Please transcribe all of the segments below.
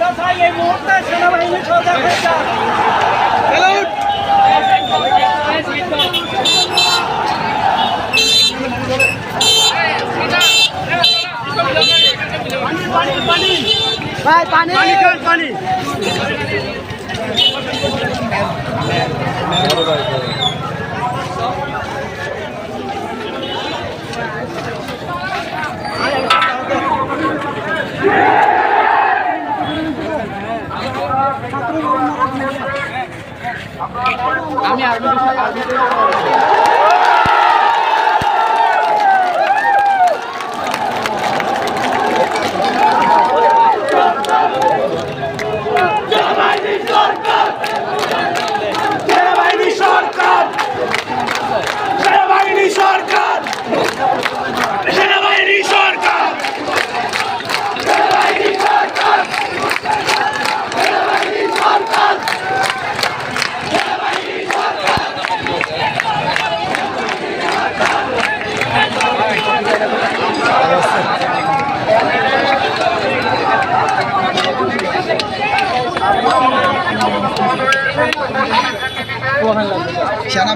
আমরা চাই এই মুহূর্তে সেনাবাহিনী সজাগ হয়ে যাক ভাই পানি। পানি। আমি আর্মি সেনাবাহিনী সরকার সেনাবাহিনী সরকার সেনাবাহিনী সরকার সেনাবাহিনী সরকার সেনাবাহিনী সরকার সেনাবাহিনী আসছে এখন আলো মানুষের সেনাবাহিনী আসছে। কোনোভাবেই যেন আপনাদের এই রক্তে পিঠা যেতে না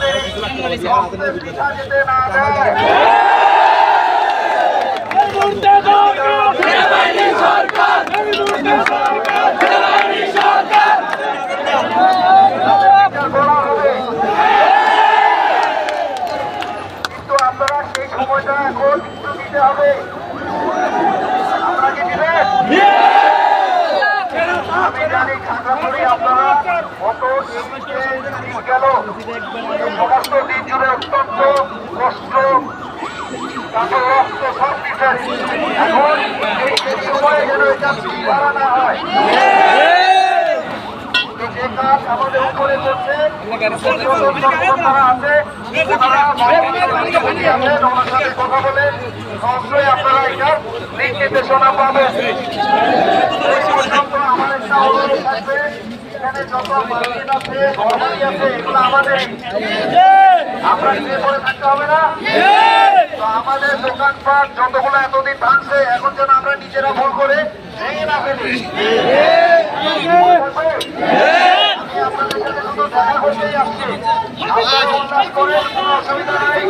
দেয় সেনাবাহিনী সরকার সেনাবাহিনী সরকার করা হবে কিন্তু আপনারা সেই সময়টা এখন একটু দিতে হবে। আপনারা আমি জানি খাগড়াছড়ি আপনারা গত দিন গেল। সমস্ত দিন জুড়ে অত্যন্ত কষ্ট তাদের রক্ত সব দিচ্ছেন এখন এই সময়ে যেন এটা বাড়া না হয়। অবশ্যই আপনারা এটার দিক এখানে যত আছে এগুলো আমাদের আমরা নিয়ে পড়ে থাকতে হবে না আমাদের দোকানপাট যতগুলো এতদিন ভাঙছে এখন যেন আমরা নিজেরা ভুল করে ভেঙে না ফেলি আমি আপনাদের সাথে শুধু দেখা করতেই আসছি আপনারা উল্লাস করেন কোনো অসুবিধা নাই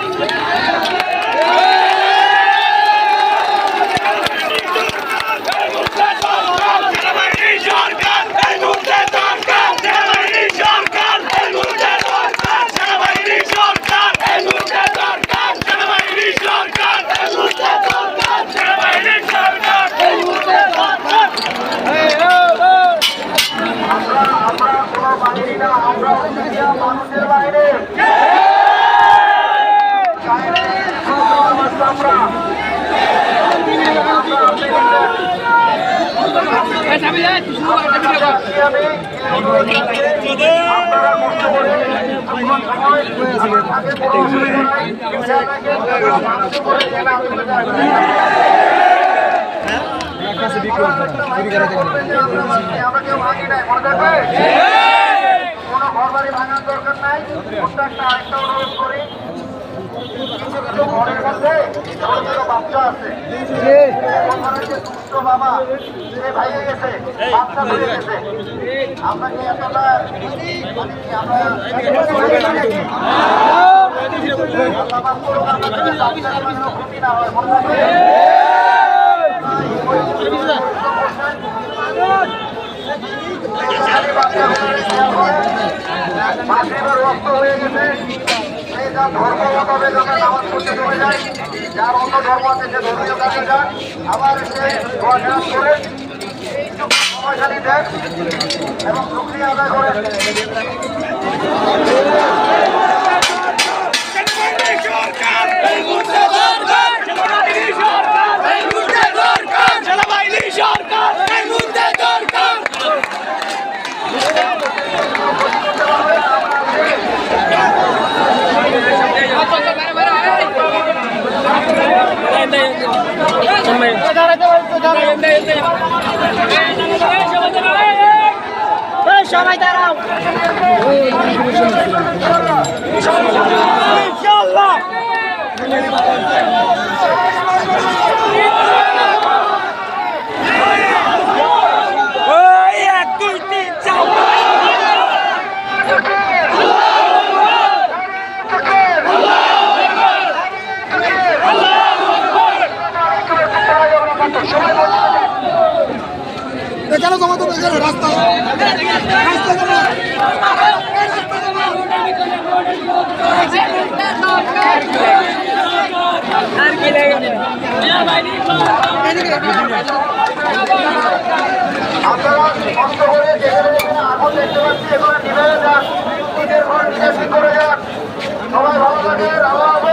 সেনাবাহিনী সরকার এই মুহূর্তে দরকার সেনাবাহিনী সরকার এই মুহূর্তে দরকার সেনাবাহিনী সরকার এই মুহূর্তে দরকার সেনাবাহিনী সরকার এই মুহূর্তে দরকার সেনাবাহিনী সরকার এই মুহূর্তে দরকার আমরা আমরা কোনো বাহিনী না আমরা হচ্ছে গিয়া মানুষের বাইরে আমরা আপনারা কষ্ট করে যখন সময় আমার থাকে কোনো অসুবিধা নাই জায়গাকে আপনারা মানুষ করে জেলা চলে যাবেন আমরা কেউ ভাঙি নাই মনে থাকবে কোনো ঘর বাড়ি ভাঙার দরকার নাই প্রত্যেকটা আরেকটা অনুরোধ করি মাতৃবার রক্ত হয়ে গেছে সেই যা ধর্মগতভাবে যখন নামাজ পড়তে চলে যায় যার অন্য ধর্ম আছে সে ধর্মীয় কাজে যান আবার খেয়াল করে সেনাবাহিনী সরকার এই মুহূর্তে দরকার সেনাবাহিনী সরকার এই মুহূর্তে দরকার বেরো বেরো সবাই কেন রাস্তা আপনারা কষ্ট করে আগুন দেখতে পাচ্ছি এগুলো নিভে যান নিজের ঘর নিজে করে যান সবাই ভালো হবে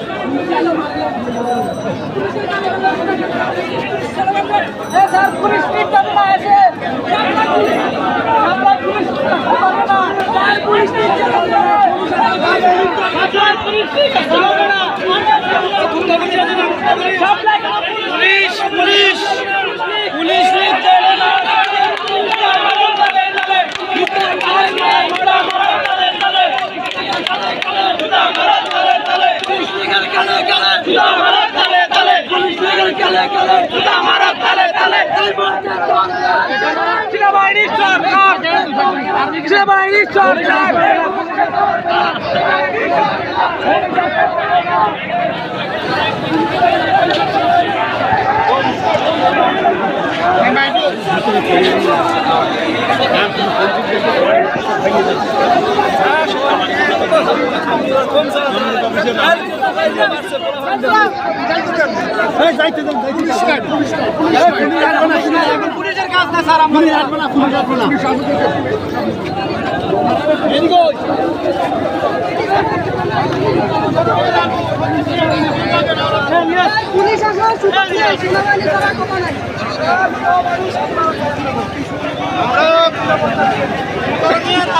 পুলিশ সেনাবাহিনীর সরকার পুলিশের কাজ না স্যার না পুলিশ আসলে সুপার সেনাবাহিনী করার কথা নাই